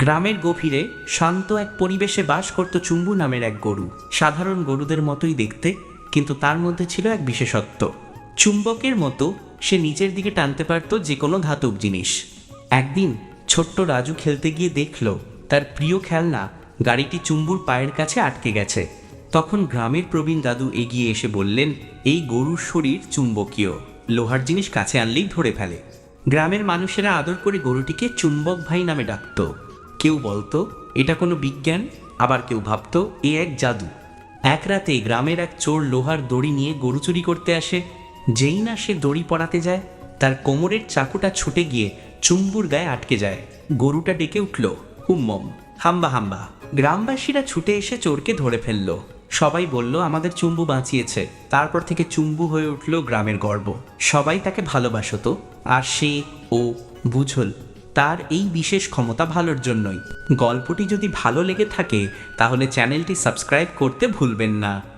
গ্রামের গভীরে শান্ত এক পরিবেশে বাস করত চুম্বু নামের এক গরু। সাধারণ গরুদের মতোই দেখতে, কিন্তু তার মধ্যে ছিল এক বিশেষত্ব। চুম্বকের মতো সে নিচের দিকে টানতে পারত যে কোনো ধাতব জিনিস। একদিন ছোট্ট রাজু খেলতে গিয়ে দেখল, তার প্রিয় খেলনা গাড়িটি চুম্বুর পায়ের কাছে আটকে গেছে। তখন গ্রামের প্রবীণ দাদু এগিয়ে এসে বললেন, এই গরুর শরীর চুম্বকীয়, লোহার জিনিস কাছে আনলেই ধরে ফেলে। গ্রামের মানুষেরা আদর করে গরুটিকে চুম্বক ভাই নামে ডাকত। কেউ বলতো, এটা কোনো বিজ্ঞান? আবার কেউ ভাবতো, এ এক জাদু। এক রাতে গ্রামের এক চোর লোহার দড়ি নিয়ে গরু চুরি করতে আসে। যেই না সে দড়ি পড়াতে যায়, তার কোমরের চাকুটা ছুটে গিয়ে চুম্বুর গায়ে আটকে যায়। গরুটা ডেকে উঠল, হুম্মম, হাম্বা হাম্বা। গ্রামবাসীরা ছুটে এসে চোরকে ধরে ফেলল। সবাই বলল, আমাদের চুম্বু বাঁচিয়েছে। তারপর থেকে চুম্বু হয়ে উঠল গ্রামের গর্ব। সবাই তাকে ভালোবাসতো, আর সে ও বুঝল তার এই বিশেষ ক্ষমতা ভালোর জন্যই। গল্পটি যদি ভালো লেগে থাকে, তাহলে চ্যানেলটি সাবস্ক্রাইব করতে ভুলবেন না।